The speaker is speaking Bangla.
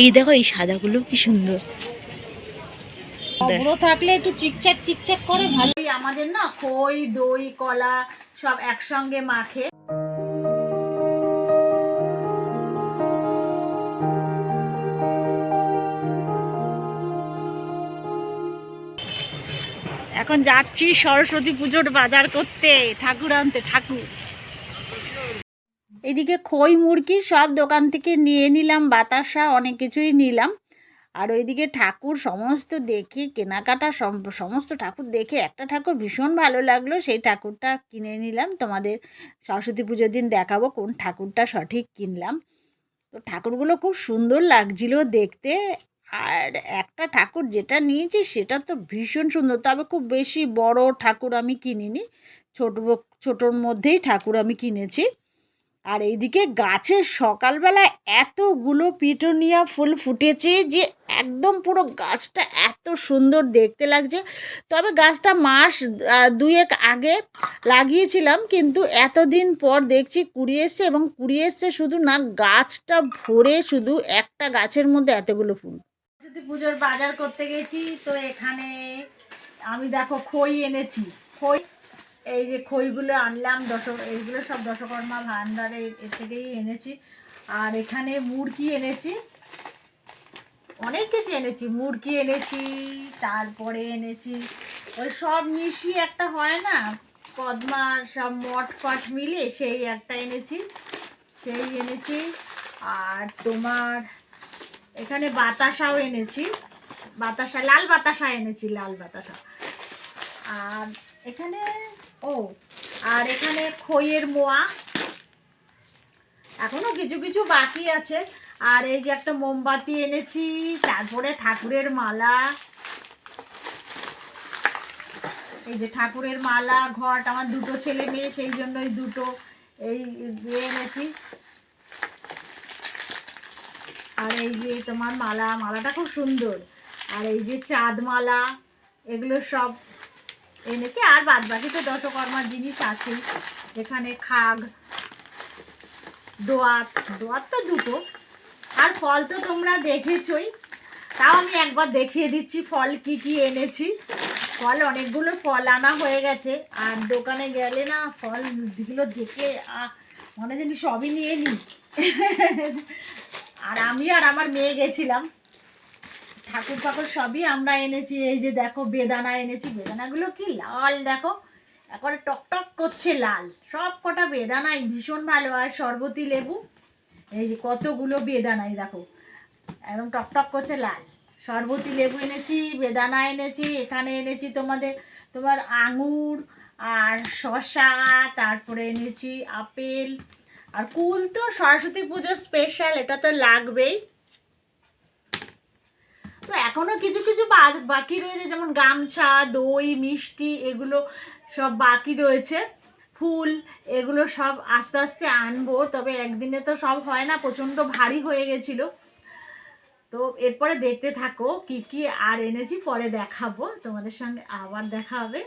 এই দেখো এই সাদাগুলো কি সুন্দর। থাকলে একটু চিকচাক চিকচাক করে ভালোই আমাদের না খই দই কলা সব একসঙ্গে মাখে। এখন যাচ্ছি সরস্বতী পুজোর বাজার করতে ঠাকুর আনতে ঠাকুর। এদিকে খই মুরগি সব দোকান থেকে নিয়ে নিলাম, বাতাসা, অনেক কিছুই নিলাম। আর ওইদিকে ঠাকুর সমস্ত দেখে, কেনাকাটা সম- সমস্ত ঠাকুর দেখে একটা ঠাকুর ভীষণ ভালো লাগল, সেই ঠাকুরটা কিনে নিলাম। তোমাদের সরস্বতী পুজোর দিন দেখাবো কোন ঠাকুরটা সঠিক কিনলাম। তো ঠাকুরগুলো খুব সুন্দর লাগছিল দেখতে। আর একটা ঠাকুর যেটা নিয়েছি সেটা তো ভীষণ সুন্দর, তবে খুব বেশি বড় ঠাকুর আমি কিনিনি। ছোট ছোটোর মধ্যেই ঠাকুর আমি কিনেছি। আর এইদিকে গাছের সকালবেলা এতগুলো পিটোনিয়া ফুল ফুটেছে যে একদম পুরো গাছটা এত সুন্দর দেখতে লাগছে। তবে গাছটা মাস দুয়েক আগে লাগিয়েছিলাম কিন্তু এতদিন পর দেখছি কুড়ি এসছে এবং কুড়ি এসছে শুধু না, গাছটা ভরে শুধু একটা গাছের মধ্যে এতগুলো ফুল। যদি পুজোর বাজার করতে গেছি, তো এখানে আমি দেখো খই এনেছি। খই এই যে খইগুলো আনলাম দশ এইগুলো সব দশকর্মা ভান্ডারে এ থেকেই এনেছি। আর এখানে মুরগি এনেছি। অনেক কিছু এনেছি, মুরগি এনেছি, তারপরে এনেছি। ওই সব মিশিয়ে একটা হয় না পদ্মার সব মট ফট মিলে সেই একটা এনেছি, সেই এনেছি। আর তোমার এখানে বাতাসাও এনেছি, বাতাসা, লাল বাতাসা এনেছি, লাল বাতাসা। আর এখানে, ও, আর এখানে খইয়ের মোয়া। এখনও কিছু কিছু বাকি আছে। আর এই যে একটা মোমবাতি এনেছি, তারপরে ঠাকুরের মালা। এই যে ঠাকুরের মালা, ঘট, আমার দুটো ছেলে মেয়ে, সেই জন্যই দুটো এই দিয়ে এনেছি। আর এই যে তোমার মালা, মালাটা খুব সুন্দর। আর এই যে চাঁদ মালা, এগুলো সব এনেছি আর বাদ বাকি তো দশকর্মার জিনিস আছে এখানে খাগ, দোয়াত দোয়াত তো দুটো। আর ফল তো তোমরা দেখেছই। তাও আমি একবার দেখিয়ে দিচ্ছি, ফল কি কি এনেছি। ফল অনেকগুলো ফল আনা হয়ে গেছে। আর দোকানে গেলে না ফল ফলগুলো দেখে মনে জানি সবই নিয়ে নিই আর আমি আর আমার মেয়ে গেছিলাম। ঠাকুর ফাকুর সবই আমরা এনেছি, এই যে দেখো বেদানা এনেছি। বেদানাগুলো কি লাল দেখো, একবারে টকটক করছে লাল। সব কটা বেদানাই ভীষণ ভালো আর শরবতি লেবু। এই যে কতগুলো বেদানাই দেখো, একদম টকটক করছে লাল। শরবতি লেবু এনেছি, বেদানা এনেছি, এখানে এনেছি তোমাদের, তোমার আঙুর আর শশা তারপরে এনেছি আপেল। আর কুল তো সরস্বতী পুজোর স্পেশাল এটা তো লাগবেই। তো এখনও কিছু কিছু বাকি রয়েছে, যেমন গামছা, দই, মিষ্টি এগুলো সব বাকি রয়েছে। ফুল এগুলো সব আস্তে আস্তে আনব, তবে একদিনে তো সব হয় না, প্রচণ্ড ভারী হয়ে গেছিল। তো এরপরে দেখতে থাকো কি কি আর এনেছি, পরে দেখাবো। তোমাদের সঙ্গে আবার দেখা হবে।